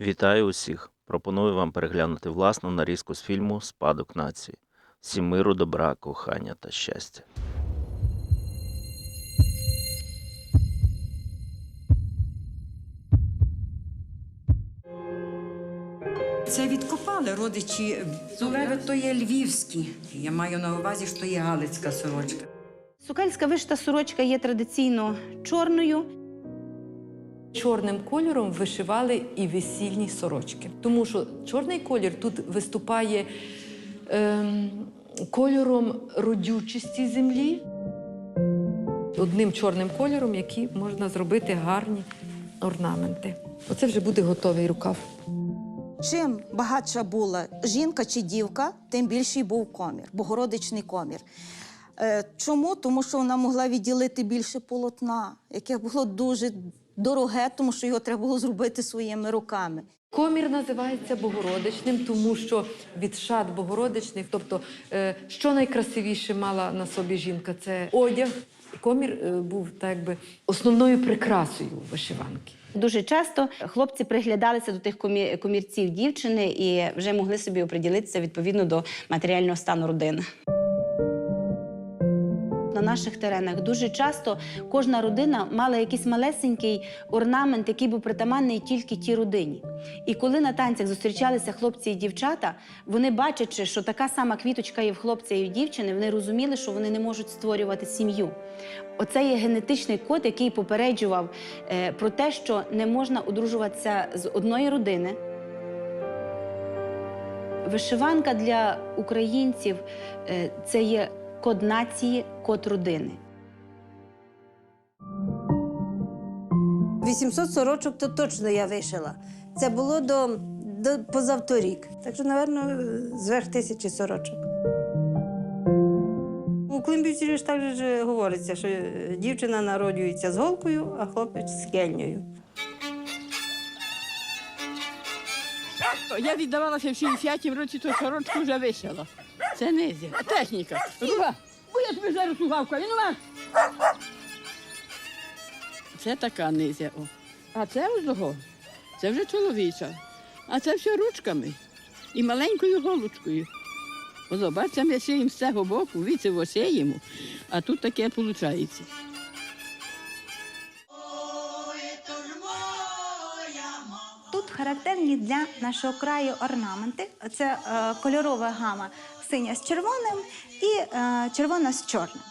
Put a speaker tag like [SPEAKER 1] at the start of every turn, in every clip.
[SPEAKER 1] Вітаю усіх! Пропоную вам переглянути власну нарізку з фільму Спадок нації. Всім миру, добра, кохання та щастя.
[SPEAKER 2] Це відкопали родичі. Зулеви то є львівські. Я маю на увазі, що є галицька сорочка.
[SPEAKER 3] Сукальська вишита сорочка є традиційно чорною.
[SPEAKER 4] Чорним кольором вишивали і весільні сорочки, тому що чорний колір тут виступає ем, кольором родючості землі, одним чорним кольором, який можна зробити гарні орнаменти. Оце вже буде готовий рукав.
[SPEAKER 5] Чим багатша була жінка чи дівка, тим більший був комір, богородичний комір. Е, Чому? Тому що вона могла відділити більше полотна, яке було дуже дороге, тому що його треба було зробити своїми руками.
[SPEAKER 4] Комір називається богородичним, тому що від шат богородичних, тобто, е, що найкрасивіше мала на собі жінка, це одяг. Комір е, був так якби основною прикрасою вишиванки.
[SPEAKER 3] Дуже часто хлопці приглядалися до тих комі- комірців дівчини і вже могли собі оприділитися відповідно до матеріального стану родини. На наших теренах дуже часто кожна родина мала якийсь малесенький орнамент, який був притаманний тільки тій родині. І коли на танцях зустрічалися хлопці і дівчата, вони бачачи, що така сама квіточка є в хлопця і в дівчини, вони розуміли, що вони не можуть створювати сім'ю. Оце є генетичний код, який попереджував е, про те, що не можна одружуватися з одної родини. Вишиванка для українців е, це є код нації, код родини.
[SPEAKER 6] 800 сорочок то точно я вишила. Це було до, до позавторік. Так що, напевно, зверх тисячі сорочок. У Климбівці ж так же говориться, що дівчина народжується з голкою, а хлопець з кельнею.
[SPEAKER 7] Я віддавалася в 60-м році, то сорочку вже вишила. Це низя. Техніка. Руга. Бо я тобі зараз угавка. Він у вас. Це така низя. О. А це ось. Це вже чоловіча. А це все ручками і маленькою голочкою. Ось, бачите, ми шиємо з цього боку, віце шиємо, а тут таке виходить.
[SPEAKER 8] Тут характерні для нашого краю орнаменти. Це е, кольорова гама синя з червоним і е, червона з чорним.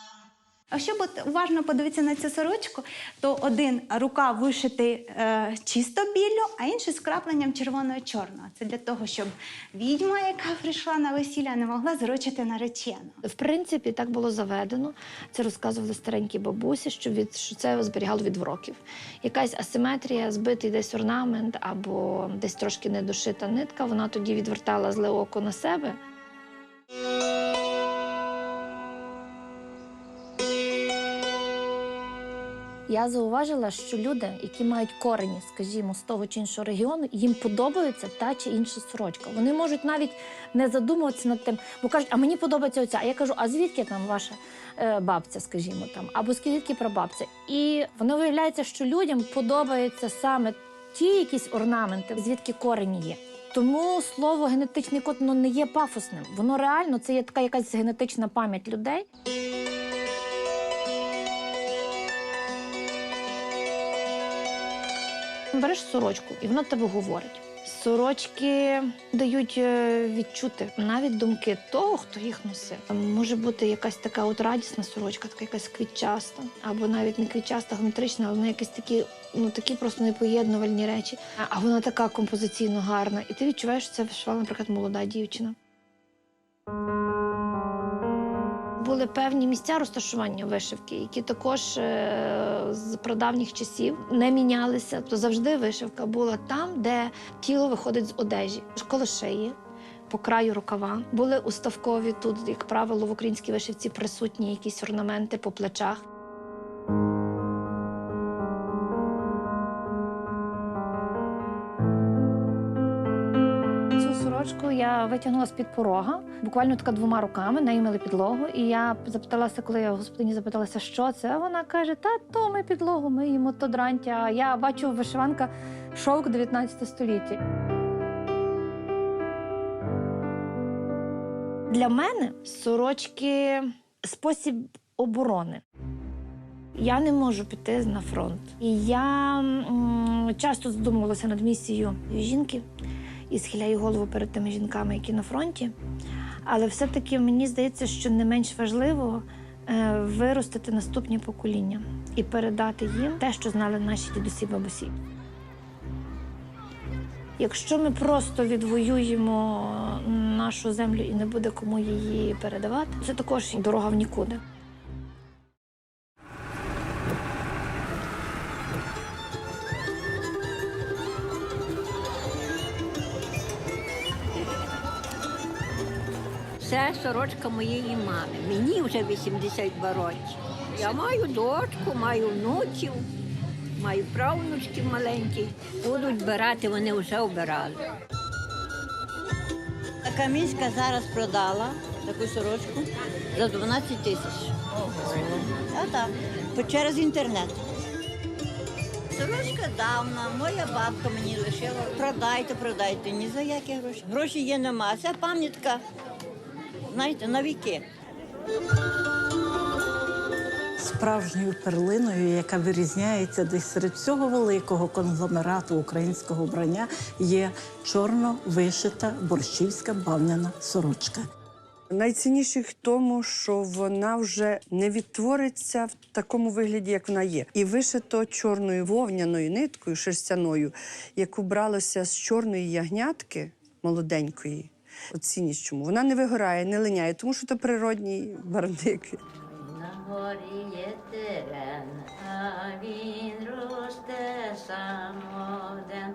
[SPEAKER 8] А щоб от уважно подивитися на цю сорочку, то один рука вишитий е, чисто біллю, а інший з крапленням червоного-чорного. Це для того, щоб відьма, яка прийшла на весілля, не могла зручити наречену.
[SPEAKER 9] В принципі, так було заведено. Це розказували старенькі бабусі, що від що це зберігало від вроків. Якась асиметрія, збитий десь орнамент або десь трошки недошита нитка, вона тоді відвертала зле око на себе. Я зауважила, що люди, які мають корені, скажімо, з того чи іншого регіону, їм подобається та чи інша сорочка. Вони можуть навіть не задумуватися над тим, бо кажуть, а мені подобається оця. А я кажу, а звідки там ваша е, бабця, скажімо, там, або звідки прабабця? І воно виявляється, що людям подобаються саме ті якісь орнаменти, звідки корені є. Тому слово генетичний код воно не є пафосним. Воно реально це є така якась генетична пам'ять людей. Береш сорочку, і вона тебе говорить. Сорочки дають е, відчути навіть думки того, хто їх носив. Може бути якась така от радісна сорочка, така якась квітчаста, або навіть не квітчаста, геометрична, але вона якісь такі, ну такі просто непоєднувальні речі. А- вона така композиційно гарна. І ти відчуваєш, що це вишивала, наприклад, молода дівчина. Були певні місця розташування вишивки, які також е, з прадавніх часів не мінялися. То завжди вишивка була там, де тіло виходить з одежі. коло шиї, по краю рукава. Були уставкові тут, як правило, в українській вишивці присутні якісь орнаменти по плечах. Витягнула з-під порога, буквально така двома руками, нею мили підлогу. І я запиталася, коли я господині запиталася, що це. Вона каже: Та то ми підлогу миємо, то дрантя. Я бачу, вишиванка Шовк 19 століття. Для мене сорочки спосіб оборони. Я не можу піти на фронт. І я м, часто задумувалася над місією жінки і схиляю голову перед тими жінками, які на фронті. Але все-таки мені здається, що не менш важливо е, виростити наступні покоління і передати їм те, що знали наші дідусі бабусі. Якщо ми просто відвоюємо нашу землю і не буде кому її передавати, це також дорога в нікуди.
[SPEAKER 10] Це сорочка моєї мами. Мені вже 82 роки. Я маю дочку, маю внуків, маю правнучків маленьких. Будуть збирати, вони вже обирали.
[SPEAKER 11] Камінська зараз продала таку сорочку за 12 тисяч. А так, через інтернет. Сорочка давна, моя бабка мені лишила. Продайте, продайте, ні за які гроші. Гроші є нема. Це пам'ятка, знаєте, на віки.
[SPEAKER 12] справжньою перлиною, яка вирізняється десь серед всього великого конгломерату українського вбрання, є чорно вишита борщівська бавняна сорочка.
[SPEAKER 13] Найцінніше в тому, що вона вже не відтвориться в такому вигляді, як вона є. І вишито чорною вовняною ниткою шерстяною, яку бралося з чорної ягнятки молоденької. Цінність чому? Вона не вигорає, не линяє, тому що це природній барвник.
[SPEAKER 11] На горі є терен, а він росте самоден.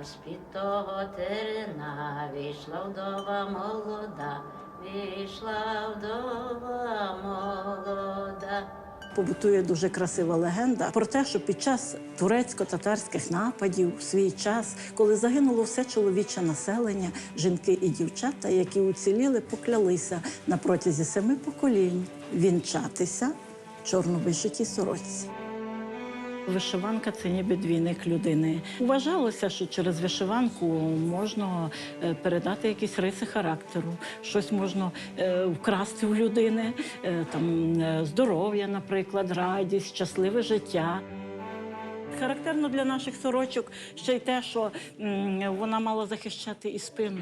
[SPEAKER 11] А з-під того терена вийшла вдова молода, вийшла вдова молода.
[SPEAKER 12] Побутує дуже красива легенда про те, що під час турецько-татарських нападів в свій час, коли загинуло все чоловіче населення, жінки і дівчата, які уціліли, поклялися на протязі семи поколінь вінчатися в чорно-вишитій сорочці. Вишиванка це ніби двійник людини. Вважалося, що через вишиванку можна е, передати якісь риси характеру, щось можна е, вкрасти у людини, е, там здоров'я, наприклад, радість, щасливе життя. Характерно для наших сорочок ще й те, що вона мала захищати і спину.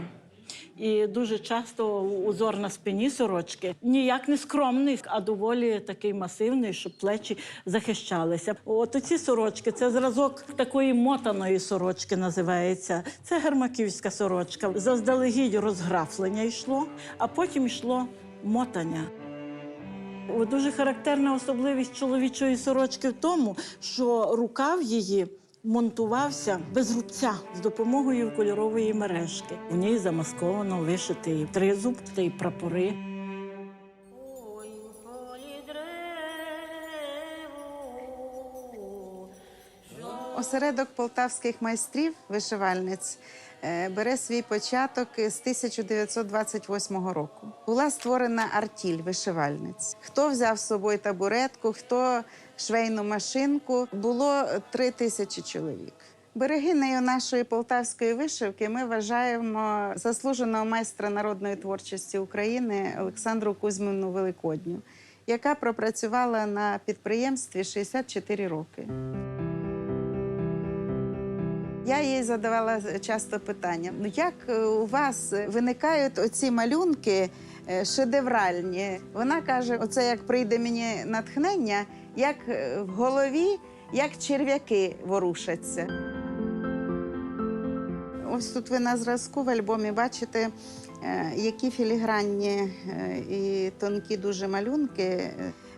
[SPEAKER 12] І дуже часто узор на спині сорочки ніяк не скромний, а доволі такий масивний, щоб плечі захищалися. От оці сорочки це зразок такої мотаної сорочки називається. Це гермаківська сорочка. Заздалегідь розграфлення йшло, а потім йшло мотання. Дуже характерна особливість чоловічої сорочки в тому, що рукав її монтувався без рубця з допомогою кольорової мережки. У ній замасковано вишитий тризуб та й прапори.
[SPEAKER 14] Осередок полтавських майстрів вишивальниць е, бере свій початок з 1928 року. Була створена артіль вишивальниць. Хто взяв з собою табуретку, хто швейну машинку. Було три тисячі чоловік. Берегинею нашої полтавської вишивки ми вважаємо заслуженого майстра народної творчості України Олександру Кузьмину Великодню, яка пропрацювала на підприємстві 64 роки. Я їй задавала часто питання: ну як е, у вас виникають оці малюнки е, шедевральні? Вона каже: оце як прийде мені натхнення, як е, в голові, як черв'яки ворушаться. Ось тут ви на зразку в альбомі бачите, е, які філігранні е, і тонкі дуже малюнки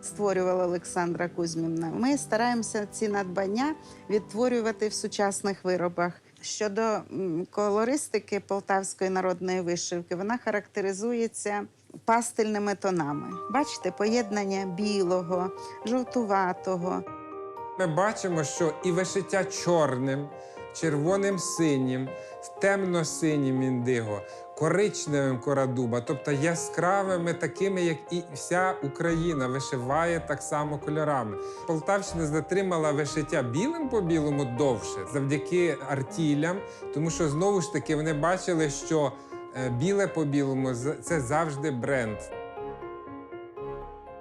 [SPEAKER 14] створювала Олександра Кузьмівна. Ми стараємося ці надбання відтворювати в сучасних виробах. Щодо колористики полтавської народної вишивки, вона характеризується пастельними тонами. Бачите, поєднання білого, жовтуватого.
[SPEAKER 15] Ми бачимо, що і вишиття чорним червоним синім, темно-синім індиго, коричневим корадуба, тобто яскравими, такими, як і вся Україна, вишиває так само кольорами. Полтавщина затримала вишиття білим по білому довше завдяки артілям, тому що знову ж таки вони бачили, що біле по білому це завжди бренд.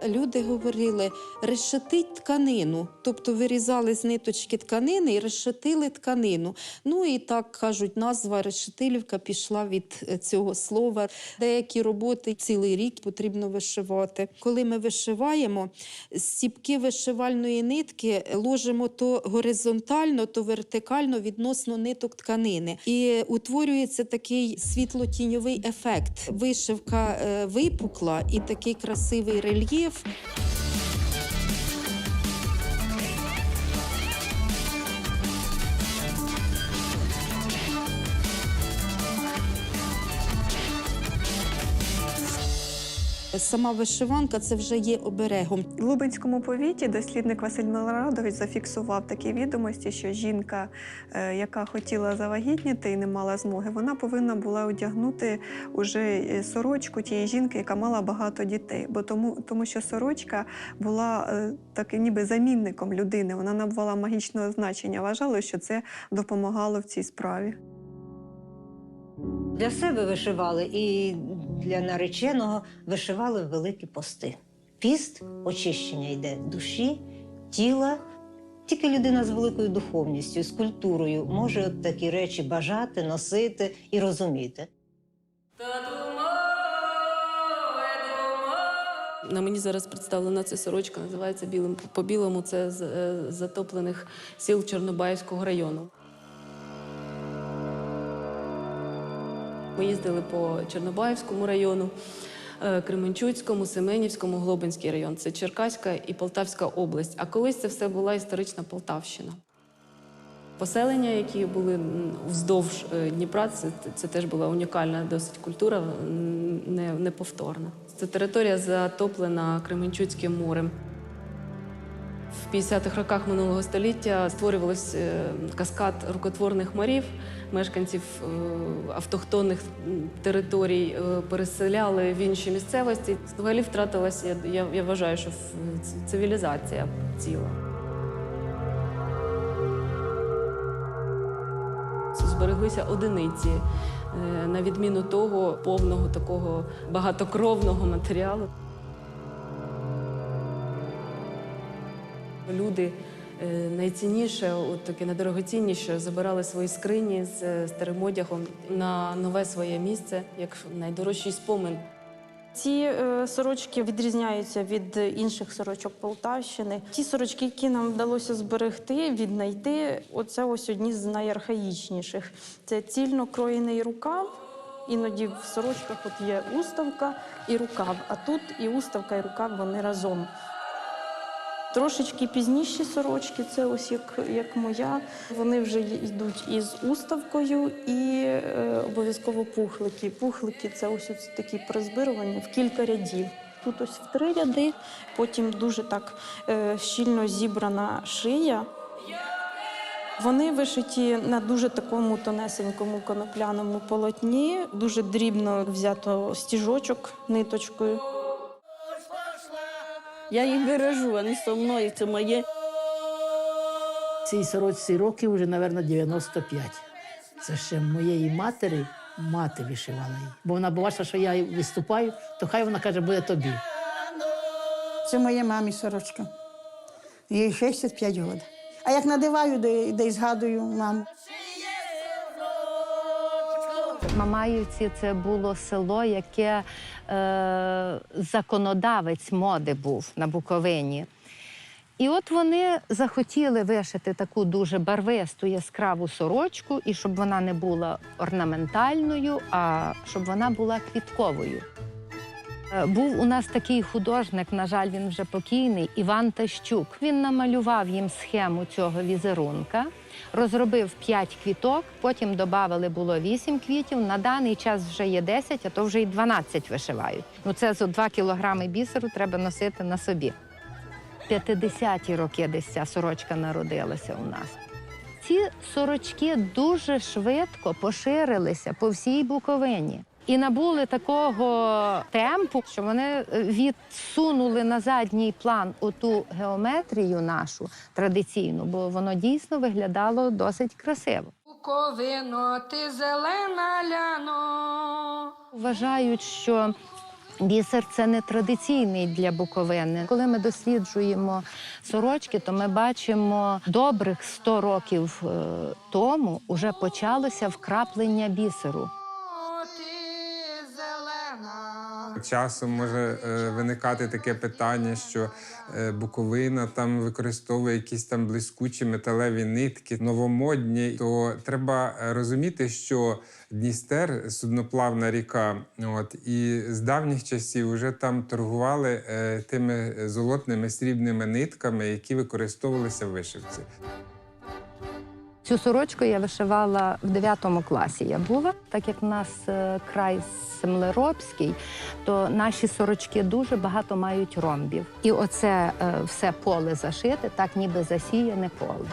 [SPEAKER 16] Люди говорили решетить тканину, тобто вирізали з ниточки тканини і решетили тканину. Ну і так кажуть, назва решетилівка пішла від е, цього слова. Деякі роботи цілий рік потрібно вишивати. Коли ми вишиваємо, стіпки вишивальної нитки ложимо то горизонтально, то вертикально відносно ниток тканини. І утворюється такий світло-тіньовий ефект. Вишивка е, випукла і такий красивий рельєф. ます。Сама вишиванка це вже є оберегом.
[SPEAKER 17] В Лубенському повіті дослідник Василь Милорадович зафіксував такі відомості, що жінка, е, яка хотіла завагітніти і не мала змоги, вона повинна була одягнути уже е, сорочку тієї жінки, яка мала багато дітей. Бо тому, тому що сорочка була е, таким ніби замінником людини, вона набувала магічного значення. Вважали, що це допомагало в цій справі.
[SPEAKER 18] Для себе вишивали і для нареченого вишивали великі пости. Піст очищення йде душі, тіла. Тільки людина з великою духовністю, з культурою може от такі речі бажати, носити і розуміти.
[SPEAKER 19] На мені зараз представлена ця сорочка, називається білим по білому. Це з е, затоплених сіл Чорнобаївського району. Ми їздили по Чорнобаївському району, е, Кременчуцькому, Семенівському, Глобинський район. Це Черкаська і Полтавська область. А колись це все була історична Полтавщина. Поселення, які були вздовж е, Дніпра, це, це теж була унікальна досить культура, не, неповторна. Це територія затоплена Кременчуцьким морем. В 50-х роках минулого століття створювався каскад рукотворних морів. Мешканців е, автохтонних територій е, переселяли в інші місцевості. Взагалі втратилася, я, я, вважаю, що цивілізація ціла. Збереглися одиниці, е, на відміну того повного такого багатокровного матеріалу. Люди е, найцінніше, от таке найдорогоцінніше, забирали свої скрині з е, старим одягом на нове своє місце, як найдорожчий спомин.
[SPEAKER 20] Ці е, сорочки відрізняються від інших сорочок Полтавщини. Ті сорочки, які нам вдалося зберегти, віднайти, оце ось одні з найархаїчніших. Це цільно кроєний рукав. Іноді в сорочках от є уставка і рукав, а тут і уставка, і рукав вони разом. Трошечки пізніші сорочки, це ось як, як моя. Вони вже йдуть із уставкою і е, обов'язково пухлики. Пухлики це ось, ось такі прозбирувані в кілька рядів. Тут ось в три ряди, потім дуже так е, щільно зібрана шия. Вони вишиті на дуже такому тонесенькому конопляному полотні, дуже дрібно взято стіжочок ниточкою.
[SPEAKER 21] Я їх бережу, вони со мною, це моє.
[SPEAKER 22] Цій сорочці років вже, мабуть, 95. Це ще моєї матері мати вишивала її. Бо вона бачила, що я виступаю, то хай вона каже, буде тобі.
[SPEAKER 23] Це моя мамі сорочка. Їй 65 років. А як надиваю, де, де й згадую маму.
[SPEAKER 24] Мамаївці це було село, яке е, законодавець моди був на Буковині. І от вони захотіли вишити таку дуже барвисту яскраву сорочку, і щоб вона не була орнаментальною, а щоб вона була квітковою. Е, Був у нас такий художник, на жаль, він вже покійний, Іван Тащук. Він намалював їм схему цього візерунка, розробив 5 квіток, потім додали було 8 квітів. На даний час вже є 10, а то вже й 12 вишивають. Ну це за 2 кілограми бісеру треба носити на собі. 50-ті роки десь ця сорочка народилася у нас. ці сорочки дуже швидко поширилися по всій Буковині. І набули такого темпу, що вони е, відсунули на задній план оту геометрію нашу традиційну, бо воно дійсно виглядало досить красиво.
[SPEAKER 25] Буковино, ти зелена ляно.
[SPEAKER 24] Вважають, що бісер це не традиційний для Буковини. Коли ми досліджуємо сорочки, то ми бачимо добрих 100 років е, тому вже почалося вкраплення бісеру.
[SPEAKER 15] Часом може е, виникати таке питання, що е, Буковина там використовує якісь там блискучі металеві нитки, новомодні. То треба е, розуміти, що Дністер судноплавна ріка. От і з давніх часів вже там торгували тими золотними срібними нитками, які використовувалися в вишивці.
[SPEAKER 24] Цю сорочку я вишивала в 9 класі. Я була, так як в нас е, край землеробський, то наші сорочки дуже багато мають ромбів. І оце е, все поле зашите, так ніби засіяне поле.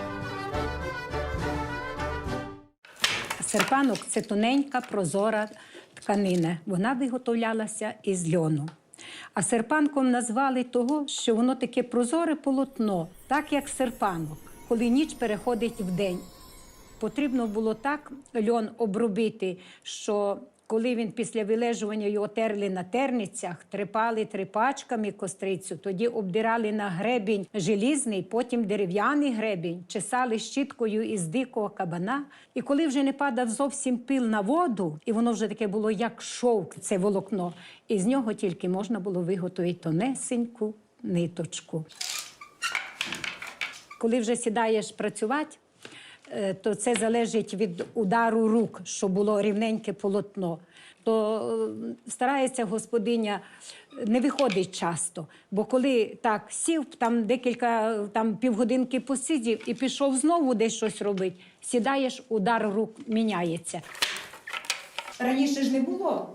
[SPEAKER 26] Серпанок це тоненька прозора тканина. Вона виготовлялася із льону. А серпанком назвали того, що воно таке прозоре полотно, так як серпанок, коли ніч переходить в день. Потрібно було так льон обробити, що коли він після вилежування його терли на терницях, трепали трипачками кострицю, тоді обдирали на гребінь желізний, потім дерев'яний гребінь, чесали щіткою із дикого кабана. І коли вже не падав зовсім пил на воду, і воно вже таке було як шовк, це волокно, і з нього тільки можна було виготовити тонесеньку ниточку. Коли вже сідаєш працювати, то це залежить від удару рук, щоб було рівненьке полотно. То е, старається господиня, не виходить часто. Бо коли так сів, там декілька там півгодинки посидів і пішов знову десь щось робити, сідаєш, удар рук міняється. Раніше ж не було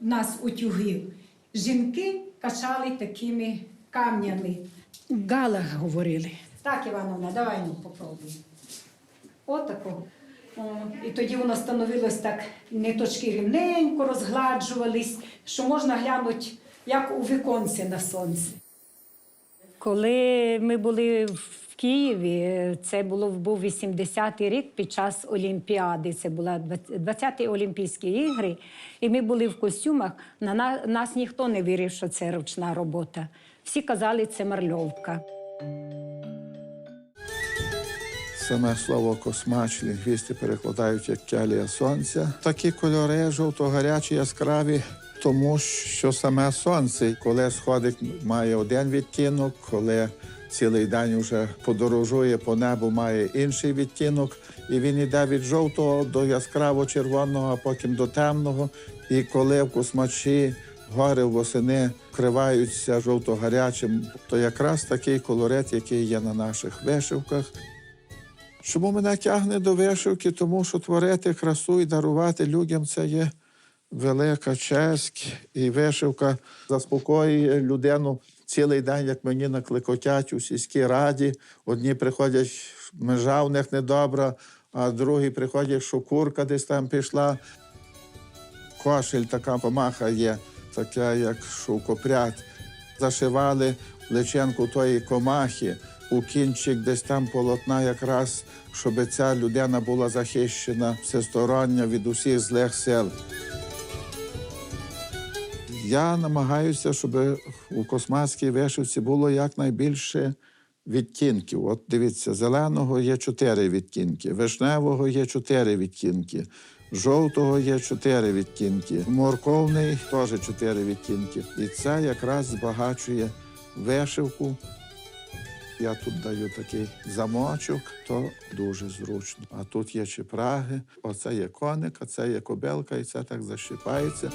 [SPEAKER 26] в нас утюгів. Жінки качали такими камнями. Галах говорили. Так, Івановна, давай ну попробуй. Отако. І тоді воно становилось так, ниточки рівненько розгладжувались, що можна глянути, як у віконці на сонці. Коли ми були в Києві, це було був 80-й рік під час Олімпіади. Це була 20-ті Олімпійські ігри, і ми були в костюмах. На- нас ніхто не вірив, що це ручна робота. Всі казали, це марльовка.
[SPEAKER 27] Саме слово космач лінгвісти перекладають як кялія сонця. Такі кольори жовто-гарячі, яскраві, тому що саме сонце, коли сходить, має один відтінок, коли цілий день вже подорожує по небу, має інший відтінок, і він йде від жовтого до яскраво-червоного, а потім до темного. І коли в космачі гори восени вкриваються жовто-гарячим, то якраз такий колорит, який є на наших вишивках. Чому мене тягне до вишивки? Тому що творити красу і дарувати людям це є велика честь. І вишивка заспокоює людину цілий день, як мені накликотять у сільській раді. Одні приходять, межа в них недобра, а другі приходять, що курка десь там пішла. Кошель така помаха є, така, як шовкопряд. Зашивали личенку тої комахи у кінчик десь там полотна, якраз, щоб ця людина була захищена всестороння від усіх злих сил. Я намагаюся, щоб у косматській вишивці було якнайбільше відтінків. От дивіться, зеленого є чотири відтінки, вишневого є чотири відтінки, жовтого є чотири відтінки, морковний теж чотири відтінки. І це якраз збагачує вишивку. Я тут даю такий замочок, то дуже зручно. А тут є чепраги, оце є коник, а це є кобелка, і це так защипається.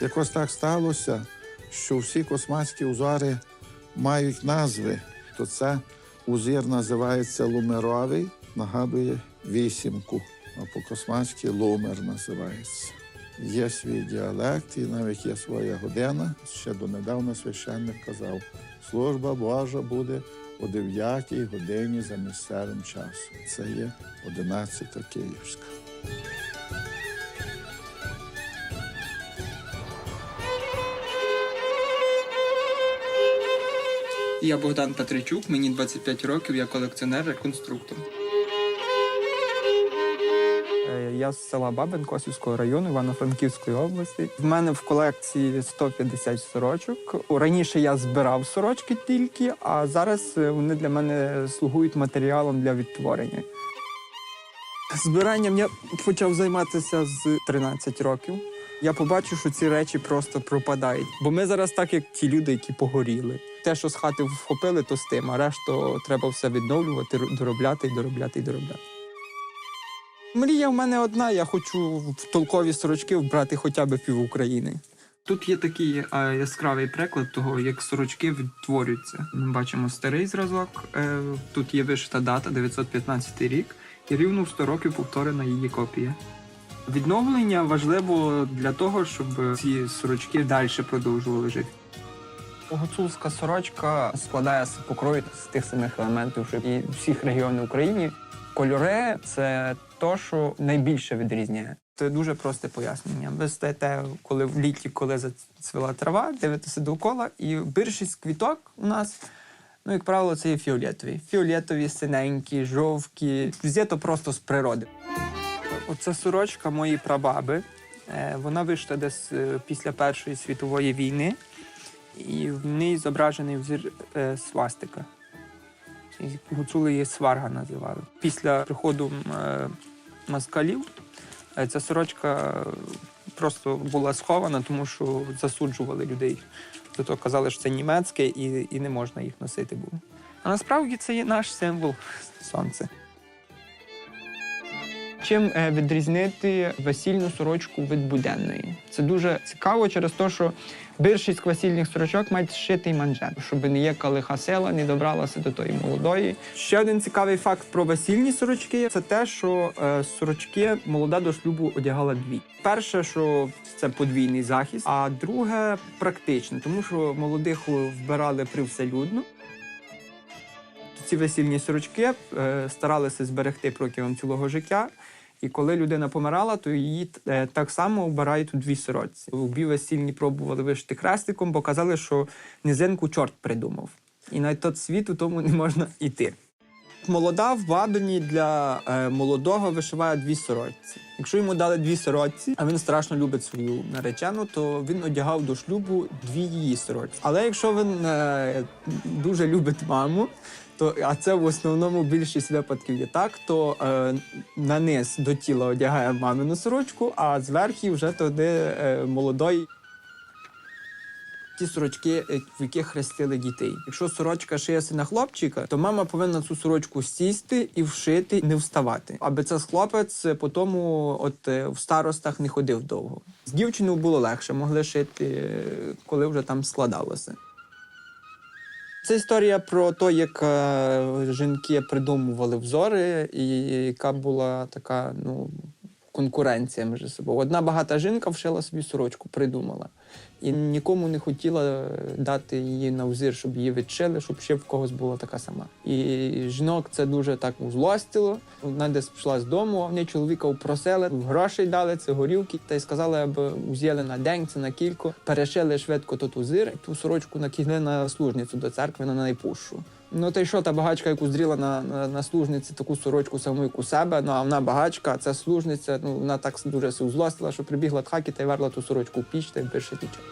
[SPEAKER 27] Якось так сталося, що всі косматські узори мають назви, то це узір називається лумеровий, нагадує вісімку, а по-косматськи лумер називається. Є свій діалект і навіть є своя година. Ще донедавна священник казав, служба Божа буде о 9 годині за місцевим часом. Це є 11 Київська.
[SPEAKER 28] Я Богдан Петричук, мені 25 років, я колекціонер-реконструктор. Я з села Бабин Косівського району Івано-Франківської області. В мене в колекції 150 сорочок. Раніше я збирав сорочки тільки, а зараз е, вони для мене слугують матеріалом для відтворення. Збиранням я почав займатися з 13 років. Я побачив, що ці речі просто пропадають. Бо ми зараз так, як ті люди, які погоріли. Те, що з хати вхопили, то з тим, а решту треба все відновлювати, доробляти і доробляти і доробляти. Мрія в мене одна, я хочу в толкові сорочки вбрати хоча б пів України. Тут є такий е, яскравий приклад того, як сорочки відтворюються. Ми бачимо старий зразок. Е, тут є вишита дата 915 рік, і рівно в 100 років повторена її копія. Відновлення важливо для того, щоб ці сорочки далі продовжували жити. Гуцульська сорочка складається по крою з тих самих елементів, що і всіх регіонів України. Кольори це то, що найбільше відрізняє. Це дуже просте пояснення. Ви стоїте, коли в літі, коли зацвіла трава, дивитеся довкола, і більшість квіток у нас, ну, як правило, це є фіолетові. Фіолетові, синенькі, жовті. Взято просто з природи. Оце сорочка моєї прабаби. Е, Вона вийшла десь е, після Першої світової війни, і в ній зображений взір е, свастика. Гуцули її сварга називали. Після приходу е, москалів е, ця сорочка просто була схована, тому що засуджували людей. Тобто казали, що це німецьке і, і не можна їх носити було. А насправді це є наш символ сонце. Чим е, відрізнити весільну сорочку від буденної? Це дуже цікаво через те, що більшість весільних сорочок мають зшитий манжет, щоб не є калиха села, не добралася до тої молодої. Ще один цікавий факт про весільні сорочки це те, що е, сорочки молода до шлюбу одягала дві. Перше, що це подвійний захист, а друге практично, тому що молодих вбирали привселюдно. Ці весільні сорочки е, старалися зберегти протягом цілого життя. І коли людина помирала, то її е, так само вбирають у дві сорочці. Обі весільні пробували вишити хрестиком, бо казали, що низинку чорт придумав. І на той світ у тому не можна йти. Молода в Бабині для е, молодого вишиває дві сорочці. Якщо йому дали дві сорочці, а він страшно любить свою наречену, то він одягав до шлюбу дві її сорочці. Але якщо він дуже любить маму, то а це в основному більшість випадків є так, то е, на низ до тіла одягає мамину сорочку, а зверху вже туди е, молодої. Ті сорочки, е, в яких хрестили дітей. Якщо сорочка шиється на хлопчика, то мама повинна цю сорочку сісти і вшити, не вставати. Аби це хлопець по тому, от е, в старостах не ходив довго. З дівчиною було легше, могли шити, е, коли вже там складалося. Це історія про те, як е, жінки придумували взори, і яка була така ну, конкуренція між собою. Одна багата жінка вшила собі сорочку, придумала. І нікому не хотіла дати її на взір, щоб її відшили, щоб ще в когось була така сама. І жінок це дуже так злостило. Вона десь пішла з дому, а вони чоловіка упросили, грошей дали, це горілки, та й сказали, аби взяли на день, це на кілько, перешили швидко тут узир, ту сорочку накинули на служницю до церкви на найпущу. Ну та й що та багачка, яку зріла на, на, на служниці таку сорочку саму, як у себе, ну а вона багачка, а це служниця, ну вона так дуже се узлостила, що прибігла до хаки та й верла ту сорочку в піч та й пише пічок.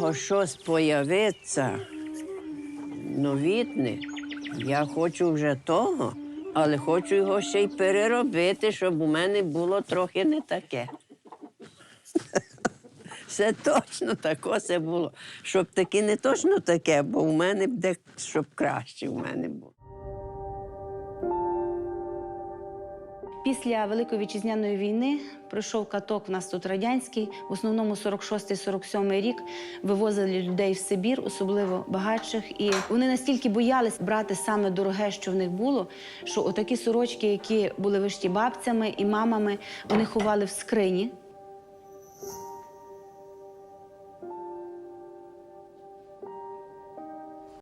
[SPEAKER 29] кого щось появиться новітне, я хочу вже того, але хочу його ще й переробити, щоб у мене було трохи не таке. Все точно таке це було. Щоб таки не точно таке, бо у мене б де щоб краще у мене було.
[SPEAKER 30] Після Великої вітчизняної війни пройшов каток в нас тут радянський, в основному 46-47 рік вивозили людей в Сибір, особливо багатших. І вони настільки боялись брати саме дороге, що в них було, що отакі сорочки, які були вишті бабцями і мамами, вони ховали в скрині.